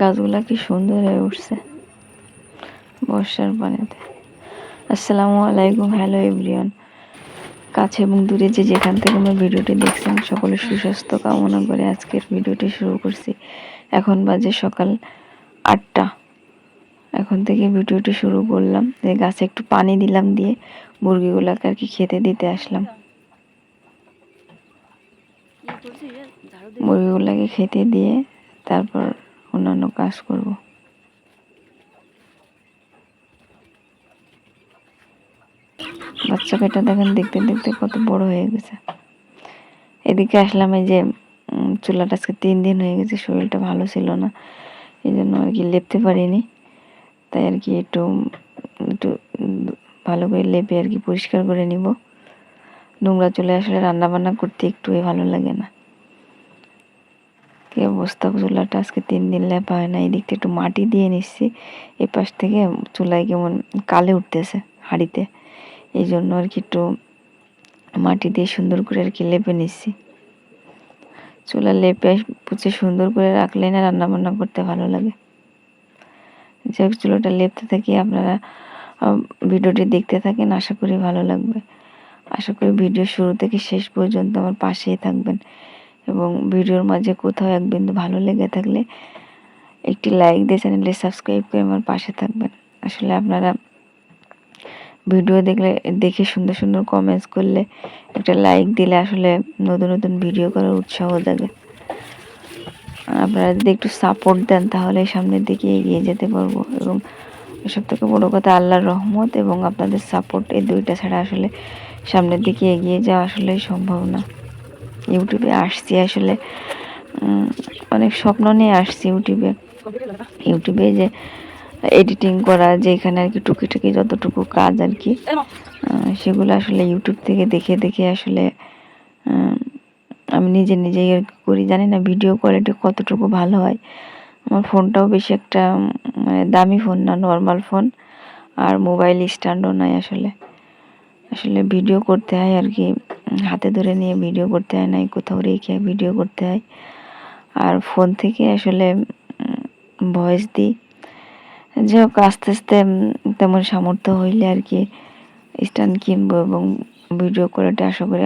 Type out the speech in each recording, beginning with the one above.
গাছগুলা কি সুন্দর হয়ে উঠছে বর্ষার পানিতে। আসসালামু আলাইকুম, হ্যালো এভরিওয়ান। কাছে এবং দূরে যে যেখান থেকে আমার ভিডিওটি দেখছেন, সকলে সুস্বাস্থ্য কামনা করে আজকের ভিডিওটি শুরু করছি। এখন বাজে সকাল আটটা। এখন থেকে ভিডিওটি শুরু করলাম। যে গাছে একটু পানি দিলাম দিয়ে মুরগিগুলোকে আর কি খেতে দিতে আসলাম। মুরগিগুলোকে খেতে দিয়ে তারপর অন্যান্য কাজ করব। বাচ্চা পেটা দেখেন, দেখতে দেখতে কত বড় হয়ে গেছে। এদিকে আসলাম এই যে চুলাটা আজকে তিন দিন হয়ে গেছে, শরীরটা ভালো ছিল না। এই জন্য আর কি লেপতে পারিনি। তাই আর কি একটু একটু ভালো করে লেপে আর কি পরিষ্কার করে নিব। নোংরা চলে আসলে রান্না বান্না করতে একটু ভালো লাগে না। কি অবস্থা চুলাটা আজকে তিন দিন লেপা হয় না এই একটু মাটি দিয়ে নিচ্ছি। এ পাশ থেকে চুলায় কেমন কালে উঠতেছে হাঁড়িতে। এই জন্য আর কি একটু মাটি দিয়ে সুন্দর করে আর কি লেপে নিচ্ছি। চুলা লেপে পুচে সুন্দর করে রাখলে না রান্না বান্না করতে ভালো লাগে। যে চুলোটা লেপতে থাকি আপনারা ভিডিওটি দেখতে থাকেন, আশা করি ভালো লাগবে। আশা করি ভিডিও শুরু থেকে শেষ পর্যন্ত আমার পাশেই থাকবেন। এবং ভিডিওর মাঝে কোথাও এক বিন্দু ভালো লেগে থাকলে একটি লাইক দিয়ে চ্যানেলটি সাবস্ক্রাইব করে আমার পাশে থাকবেন। আসলে আপনারা ভিডিও দেখলে, দেখে সুন্দর সুন্দর কমেন্টস করলে একটা লাইক দিলে আসলে নতুন নতুন ভিডিও করার উৎসাহ জাগে। আপনারা যদি একটু সাপোর্ট দেন তাহলে সামনের দিকে এগিয়ে যেতে পারব এবং এসব থেকে বড়ো কথা আল্লাহর রহমত এবং আপনাদের সাপোর্ট এই দুইটা ছাড়া আসলে সামনের দিকে এগিয়ে যাওয়া আসলে সম্ভব না। ইউটিউবে আসছি আসলে অনেক স্বপ্ন নিয়ে আসছি ইউটিউবে। ইউটিউবে যে এডিটিং করা যে এখানে আর কি টুকিটুকি যতটুকু কাজ আর কি সেগুলো আসলে ইউটিউব থেকে দেখে দেখে আসলে আমি নিজে নিজেই আর কি করি। জানি না ভিডিও কোয়ালিটি কতটুকু ভালো হয়। আমার ফোনটাও বেশি একটা মানে দামি ফোন না নর্মাল ফোন। আর মোবাইল স্ট্যান্ডও নাই আসলে। আসলে ভিডিও করতে হয় আর কি। হাতে ধরে নিয়ে ভিডিও করতে হয় নাই কোথাও রেখে ভিডিও করতে হয়। আর ফোন থেকে আসলে ভয়েস দিই। যে হোক, আস্তে আস্তে তেমন সামর্থ্য হইলে আর কি স্ট্যান্ড কিনবো এবং ভিডিও কোয়ালিটি আশা করি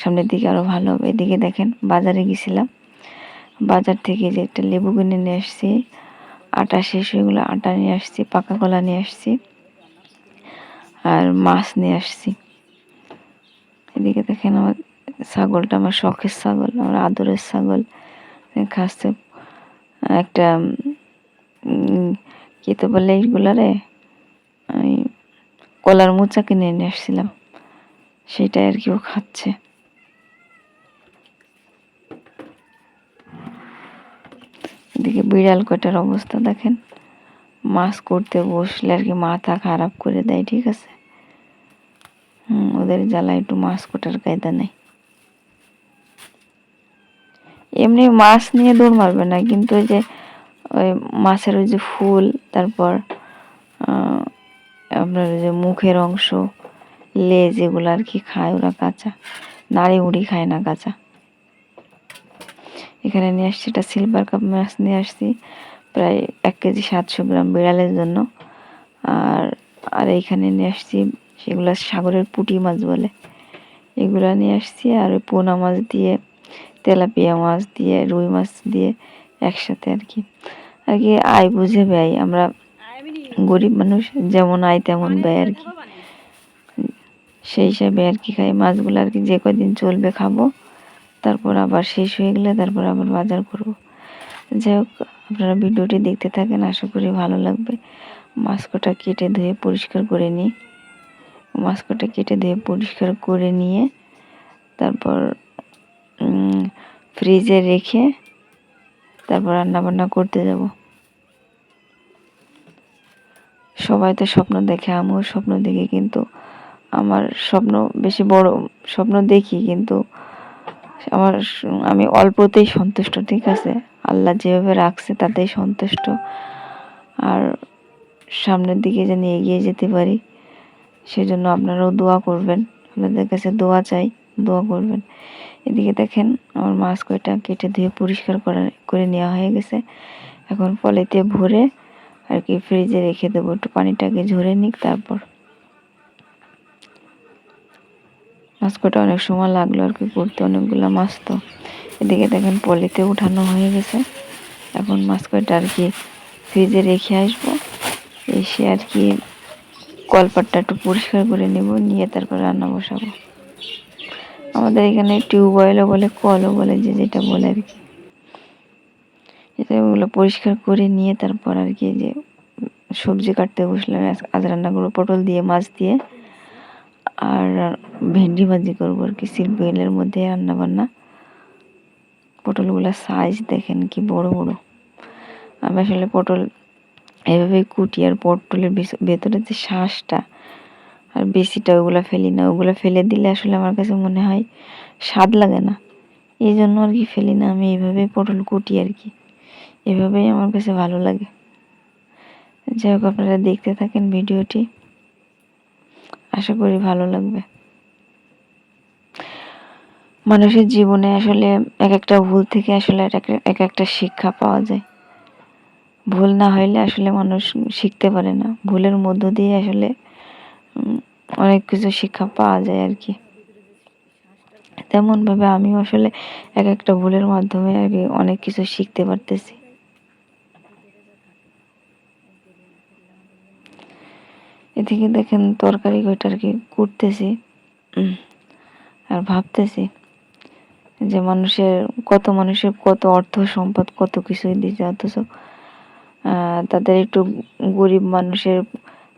সামনের দিকে আরও ভালো হবে। এদিকে দেখেন, বাজারে গেছিলাম। বাজার থেকে যে একটা লেবু কিনে নিয়ে আসছি, আটা শেষ হয়ে গেলো, আটা নিয়ে আসছি, পাকা কলা নিয়ে আসছি, আর মাছ নিয়ে আসছি। এদিকে দেখেন আমার ছাগলটা আমার শখের ছাগল, আমার আদরের ছাগল। খাচ্ছে একটা কি তো বলে এইগুলারে? ওই কলার মোচা কিনে নিয়ে আসছিলাম। সেটাই আর কি ও খাচ্ছে। এদিকে বিড়াল কটার অবস্থা দেখেন? মাছ করতে বসলে আর কি মাথা খারাপ করে দেয়, ঠিক আছে? হুম ওদের জ্বালা একটু মাছ কোটার কায়দা নেই। এমনি মাছ নিয়ে দৌড় মারবে না, কিন্তু ওই যে, ওই মাছের ওই যে ফুল, তারপর আপনার যে মুখের অংশ, লেজ এগুলো আর কি খায় ওরা কাঁচা। নাড়ি উড়ি খায় না কাঁচা। এখানে নিয়ে আসছি এটা সিলভার কাপ মাছ নিয়ে আসছি, প্রায় এক কেজি সাতশো গ্রাম বিড়ালের জন্য। আর আর এইখানে নিয়ে আসছি সেগুলো সাগরের পুটি মাছ বলে। এগুলো নিয়ে আসছি আর ওই পোনা মাছ দিয়ে, তেলাপিয়া মাছ দিয়ে, রুই মাছ দিয়ে একসাথে আর কি। আর কি আয় বুঝে ব্যয়, আমরা গরিব মানুষ, যেমন আয় তেমন ব্যয় আর কি। সেই হিসাবে আর কি খাই, মাছগুলো আর কি যে কদিন চলবে খাব, তারপর আবার শেষ হয়ে গেলে তারপর আবার বাজার করব। যাই হোক, আপনারা ভিডিওটি দেখতে থাকেন, আশা করি ভালো লাগবে। মাছ কটা কেটে ধুয়ে পরিষ্কার করে নিই। মাছ কটা দিয়ে পরিষ্কার করে নিয়ে তারপর ফ্রিজে রেখে তারপর রান্না বান্না করতে যাব। সবাই তো স্বপ্ন দেখে, আমিও স্বপ্ন দেখি, কিন্তু আমার স্বপ্ন বেশি বড় স্বপ্ন দেখি, কিন্তু আমার আমি অল্পতেই সন্তুষ্ট, ঠিক আছে? আল্লাহ যেভাবে রাখছে তাতেই সন্তুষ্ট। আর সামনের দিকে যেন এগিয়ে যেতে পারি। সেজন্য আপনারাও দোয়া করবেন। আপনাদের কাছে দোয়া চাই, দোয়া করবেন। এদিকে দেখেন, আমার মাছ কয়টা কেটে ধুয়ে পরিষ্কার করা, করে নেওয়া হয়ে গেছে। এখন পলিতে ভরে আর কি ফ্রিজে রেখে দেবো। একটু পানিটাকে ঝরে নিক তারপর। মাছ অনেক সময় লাগল আর কি করতে, অনেকগুলো মাছ তো। এদিকে দেখেন, পলিতে উঠানো হয়ে গেছে। এখন মাছ কটা আর কি ফ্রিজে রেখে আসব। এসে আর কি কলপাটটা একটু পরিষ্কার করে নেব, নিয়ে তারপর রান্না বসাবো। আমাদের এখানে টিউবওয়েলও বলে, কলও বলে, যে যেটা বলে আর কি। এটা ওগুলো পরিষ্কার করে নিয়ে তারপর আর কি যে সবজি কাটতে বসলাম, আজ রান্না করব পটল দিয়ে, মাছ দিয়ে, আর ভেন্ডি ভাজি করব আর কি সিলবেলের মধ্যে রান্না বান্না পটলগুলোর সাইজ দেখেন কি বড় বড়। আমি আসলে পটল এভাবে কুটি আর পটলের ভেতরে যে শ্বাসটা, আর বেশিটা ওগুলো ফেলি না, ওগুলো ফেলে দিলে আসলে আমার কাছে মনে হয় স্বাদ লাগে না। এই জন্য আর কি ফেলি না, আমি এইভাবে পটল কুটি আর কি। এভাবেই আমার কাছে ভালো লাগে। যাই হোক, আপনারা দেখতে থাকেন ভিডিওটি। আশা করি ভালো লাগবে। মানুষের জীবনে আসলে এক একটা ভুল থেকে আসলে এক একটা শিক্ষা পাওয়া যায়। ভুল না হইলে আসলে মানুষ শিখতে পারে না। ভুলের মধ্য দিয়ে আসলে অনেক কিছু শিক্ষা পাওয়া যায় আর কি। তেমনভাবে আমি আসলে এক একটা ভুলের মাধ্যমে আর কি অনেক কিছু শিখতে পারতেছি। এদিকে দেখেন তরকারি কয়টা আর কি করতেছি আর ভাবতেছি যে মানুষের, কত মানুষের কত অর্থ সম্পদ, কত কিছুই দিচ্ছে, অথচ তাদের একটু গরিব মানুষের,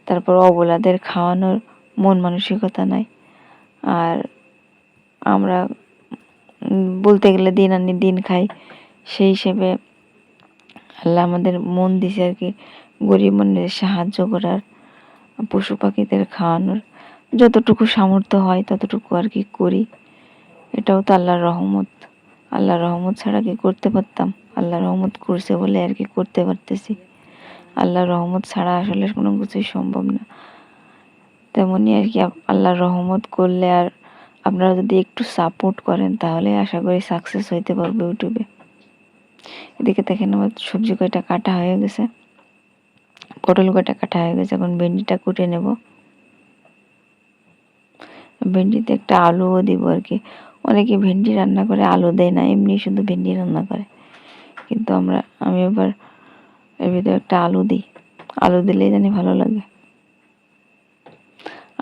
তারপর অবলাদের খাওয়ানোর মন মানসিকতা নাই। আর আমরা বলতে গেলে দিন আনি দিন খাই। সেই হিসেবে আল্লাহ আমাদের মন দিছে আর কি গরিব মানুষের সাহায্য করার, পশু পাখিদের খাওয়ানোর। যতটুকু সামর্থ্য হয় ততটুকু আর কি করি। এটাও তো আল্লাহর রহমত। আল্লাহর রহমত ছাড়া কি করতে পারতাম? আল্লাহ রহমত করছে বলে আর কি করতে পারতেছি। আল্লাহর রহমত ছাড়া আসলে কোনো কিছুই সম্ভব না। তেমনই আর কি আল্লাহর রহমত করলে আর আপনারা যদি একটু সাপোর্ট করেন তাহলে আশা করি সাকসেস হইতে পারবে ইউটিউবে। এদিকে দেখেন আমার সবজি কয়টা কাটা হয়ে গেছে। পটল কয়টা কাটা হয়ে গেছে, এখন ভেন্ডিটা কুটে নেব। ভেন্ডিতে একটা আলুও দিব আর কি। অনেকে ভেন্ডি রান্না করে, আলু দেয় না, এমনি শুধু ভেন্ডি রান্না করে। কিন্তু আমরা আমি এবার এর ভিতরে একটা আলু দিই। আলু দিলেই জানি ভালো লাগে।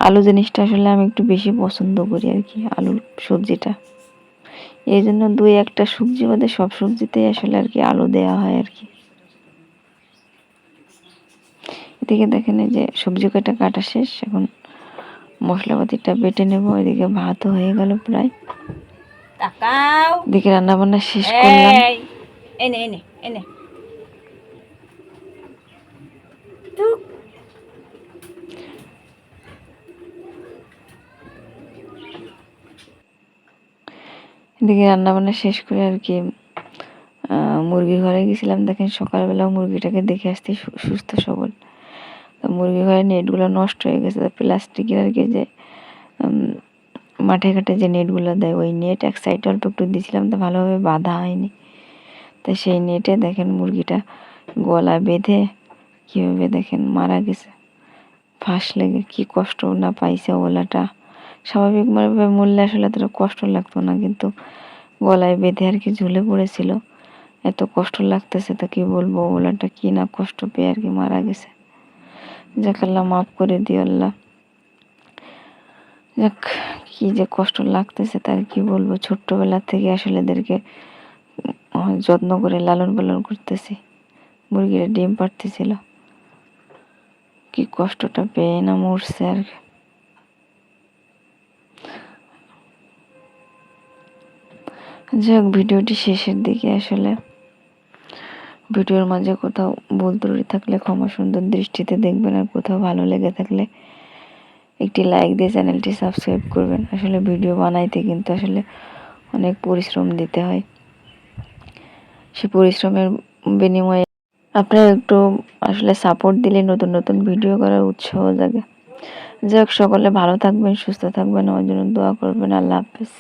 আলু জিনিসটা আসলে আমি একটু বেশি পছন্দ করি আর কি আলুর সবজিটা। এই জন্য দুই একটা সবজি বাদে সব সবজিতেই আসলে আর কি আলু দেওয়া হয় আর কি। এদিকে দেখেন এই যে সবজি কটা কাটা শেষ এখন মশলাপাতিটা বেটে নেব। এদিকে ভাতও হয়ে গেল প্রায়। এদিকে রান্না বান্না শেষ করলাম। এনে এনে এনে এদিকে রান্নাবান্না শেষ করে আর কি মুরগি ঘরে গেছিলাম। দেখেন সকালবেলা মুরগিটাকে দেখে আসতে সুস্থ সবল। তো মুরগি ঘরে নেটগুলো নষ্ট হয়ে গেছে। তো প্লাস্টিকের আর কি যে মাঠে ঘাটে যে নেটগুলো দেয় ওই নেট এক সাইডে অল্প একটু দিয়েছিলাম তো ভালোভাবে বাঁধা হয়নি। তো সেই নেটে দেখেন মুরগিটা গলা বেঁধে কীভাবে দেখেন মারা গেছে। ফাঁস লেগে কি কষ্ট না পাইছে ওলাটা। স্বাভাবিকভাবে মূল্যে আসলে এতটা কষ্ট লাগতো না, কিন্তু গলায় বেঁধে আর কি ঝুলে পড়েছিল। এত কষ্ট লাগতেছে তা কি বলব, ওলাটা কি না কষ্ট পেয়ে আর কি মারা গেছে। যাক আল্লাহ মাফ করে দিও আল্লাহ। যাক, কি যে কষ্ট লাগতেছে তার কি বলব, ছোট্টবেলা থেকে আসলে এদেরকে যত্ন করে লালন পালন করতেছি। মুরগিরা ডিম পাড়তেছিল। কি কষ্টটা পেয়ে না মরছে আর যাই হোক, ভিডিওটি শেষের দিকে আসলে ভিডিওর মাঝে কোথাও ভুল ত্রুটি থাকলে ক্ষমা সুন্দর দৃষ্টিতে দেখবেন আর কোথাও ভালো লেগে থাকলে একটি লাইক দিয়ে চ্যানেলটি সাবস্ক্রাইব করবেন। আসলে ভিডিও বানাইতে কিন্তু আসলে অনেক পরিশ্রম দিতে হয়। সে পরিশ্রমের বিনিময়ে। আপনারা একটু আসলে সাপোর্ট দিলে নতুন নতুন ভিডিও করার উৎসাহ জাগে। যাই হোক সকলে ভালো থাকবেন, সুস্থ থাকবেন, আমার জন্য দোয়া করবেন। আল্লাহ হাফেজ।